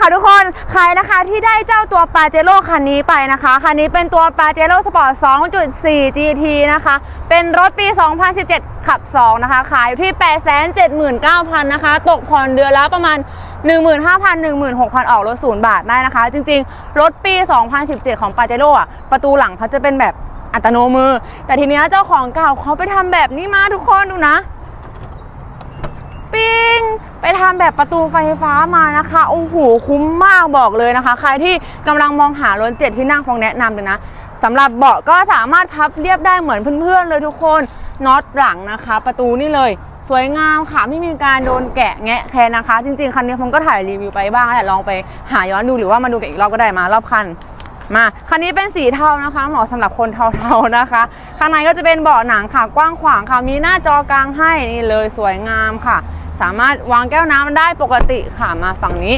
ค่ะทุกคนใครนะคะที่ได้เจ้าตัวปาเจโร่คันนี้ไปนะคะคันนี้เป็นตัวปาเจโร่สปอร์ต 2.4 GT นะคะ เป็นรถปี 2017 ขับ 2 นะคะ ขายอยู่ที่ 879,000 นะคะ ตกผ่อนเดือนละประมาณ 15,000 16,000 ออกรถศูนย์บาทได้นะคะ จริงๆ รถปี 2017 ของปาเจโร่อะประตูหลังเขาจะเป็นแบบอัตโนมือ แต่ทีนี้เจ้าของเก่าเขาไปทำแบบนี้มาทุกคนดูนะ ทำแบบประตูไฟฟ้ามานะคะโอ้โหคุ้มมากบอกเลยนะคะ ใครที่กำลังมองหารถเจ็ดที่นั่งฟองแนะนำเลยนะสำหรับเบาะก็สามารถพับเรียบได้เหมือนเพื่อนๆเลยทุกคนน็อตหลังนะคะ ประตูนี่เลยสวยงามค่ะไม่มีการโดนแกะแงะแค่นะคะ จริงๆ คันนี้ผมก็ถ่ายรีวิวไปบ้างแต่ลองไปหาย้อนดูหรือว่ามาดูกันอีกรอบก็ได้มารอบคันมาคันนี้เป็นสีเทานะคะเหมาะสำหรับคนเทาๆนะคะ ข้างในก็จะเป็นเบาะหนังค่ะกว้างขวางค่ะมีหน้าจอกลางให้นี่เลยสวยงามค่ะ สามารถวางแก้วน้ำได้ปกติค่ะมาฝั่งนี้